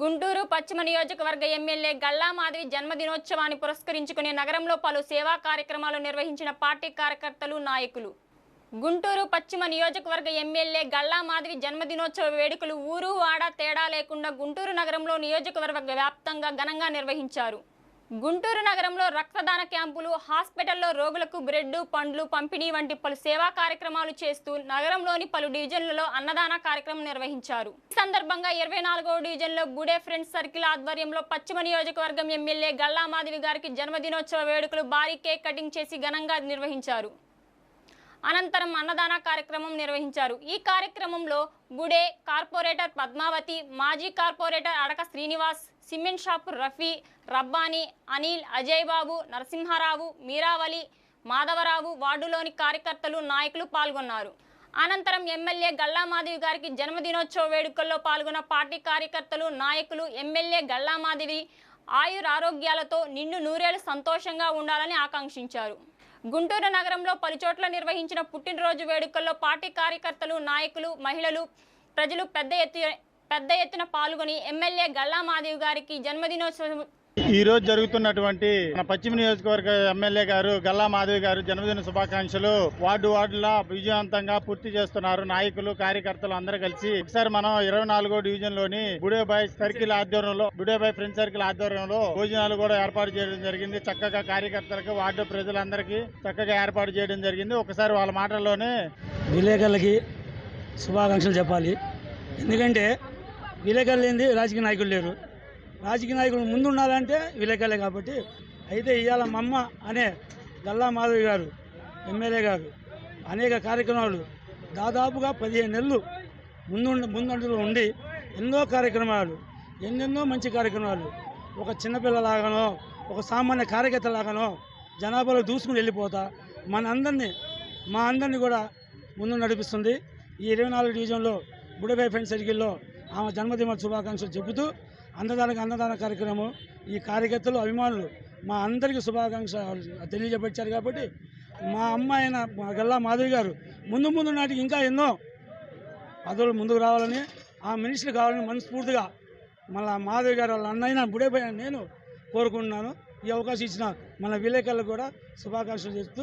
గుంటూరు పశ్చిమ నియోజకవర్గ ఎమ్మెల్యే గల్లా మాధవి జన్మదినోత్సవాన్ని పురస్కరించుకుని నగరంలో పలు సేవా కార్యక్రమాలు నిర్వహించిన పార్టీ కార్యకర్తలు నాయకులు. గుంటూరు పశ్చిమ నియోజకవర్గ ఎమ్మెల్యే గల్లా మాధవి జన్మదినోత్సవ వేడుకలు ఊరు వాడ తేడా లేకుండా గుంటూరు నగరంలో నియోజకవర్గ వ్యాప్తంగా ఘనంగా నిర్వహించారు. గుంటూరు నగరంలో రక్తదాన క్యాంపులు హాస్పిటల్లో రోగులకు బ్రెడ్ పండ్లు పంపిణీ వంటి పలు సేవా కార్యక్రమాలు చేస్తూ నగరంలోని పలు డివిజన్లలో అన్నదాన కార్యక్రమం నిర్వహించారు. ఈ సందర్భంగా ఇరవై నాలుగవ డివిజన్లో బుడే ఫ్రెండ్స్ సర్కిల్ ఆధ్వర్యంలో పశ్చిమ నియోజకవర్గం ఎమ్మెల్యే గల్లా మాధవి గారికి జన్మదినోత్సవ వేడుకలు భారీ కేక్ కటింగ్ చేసి ఘనంగా నిర్వహించారు. అనంతరం అన్నదాన కార్యక్రమం నిర్వహించారు. ఈ కార్యక్రమంలో గుడే కార్పొరేటర్ పద్మావతి మాజీ corporator Adaka Srinivas cement shop Rafi Rabbani Anil Ajay Babu Narasimharao Meeravali Madhavarao వార్డులోని కార్యకర్తలు నాయకులు పాల్గొన్నారు. అనంతరం ఎమ్మెల్యే గల్లామాధవి గారికి జన్మదినోత్సవ వేడుకల్లో పాల్గొన్న పార్టీ కార్యకర్తలు నాయకులు ఎమ్మెల్యే గల్లామాధవి ఆయురారోగ్యాలతో నిన్ను నిండు నూరేళ్ళు సంతోషంగా ఉండాలని ఆకాంక్షించారు. గుంటూరు నగరంలో పలుచోట్ల నిర్వహించిన పుట్టినరోజు వేడుకల్లో పార్టీ కార్యకర్తలు నాయకులు మహిళలు ప్రజలు పెద్ద ఎత్తు పెద్ద ఎత్తున పాల్గొని ఎమ్మెల్యే గల్లా మాధవి గారికి జన్మదినోత్సవం ఈ రోజు జరుగుతున్నటువంటి మన పశ్చిమ నియోజకవర్గ ఎమ్మెల్యే గారు గల్లా మాధవి గారు జన్మదిన శుభాకాంక్షలు వార్డు వార్డులా విజయవంతంగా పూర్తి చేస్తున్నారు. నాయకులు కార్యకర్తలు అందరూ కలిసి ఒకసారి మనం ఇరవై నాలుగో డివిజన్లోని బుడేబాయ్ సర్కిల్ ఆధ్వర్యంలో బుడేబాయ్ ఫ్రెండ్ సర్కిల్ ఆధ్వర్యంలో భోజనాలు కూడా ఏర్పాటు చేయడం జరిగింది. చక్కగా కార్యకర్తలకు వార్డు ప్రజలందరికీ చక్కగా ఏర్పాటు చేయడం జరిగింది. ఒకసారి వాళ్ళ మాటల్లోనే విలేకరులకి శుభాకాంక్షలు చెప్పాలి. ఎందుకంటే విలేకరులు ఏంది? రాజకీయ నాయకులు లేరు. రాజకీయ నాయకులు ముందు ఉండాలంటే విలేకరులే కాబట్టి అయితే ఇవాళ మా అమ్మ అనే గల్లా మాధవి గారు ఎమ్మెల్యే గారు అనేక కార్యక్రమాలు దాదాపుగా పదిహేను నెలలు ముందు ముందంటలో ఉండి ఎన్నో కార్యక్రమాలు ఎన్నెన్నో మంచి కార్యక్రమాలు ఒక చిన్నపిల్లలాగానో ఒక సామాన్య కార్యకర్తలాగానో జనాభాలో దూసుకుని వెళ్ళిపోతా మన అందరినీ మా అందరినీ కూడా ముందు నడిపిస్తుంది. ఈ ఇరవై నాలుగు డివిజన్లో బుడబాయ్ ఫ్రెండ్ సర్కిల్లో ఆమె జన్మదిన శుభాకాంక్షలు చెబుతూ అన్నదానికి అన్నదాన కార్యక్రమం ఈ కార్యకర్తలు అభిమానులు మా అందరికీ శుభాకాంక్షలు తెలియజేపచ్చారు కాబట్టి మా అమ్మాయి మా గల్లా మాధవి గారు ముందు ముందు నాటికి ఇంకా ఎన్నో పదవులు ముందుకు రావాలని ఆ మినిస్టర్ కావాలని మనస్ఫూర్తిగా మళ్ళా మాధవి గారు వాళ్ళ అన్నయ్య బుడేపోయిన నేను కోరుకుంటున్నాను. ఈ అవకాశం ఇచ్చిన మన విలేకరులకు కూడా శుభాకాంక్షలు చేస్తూ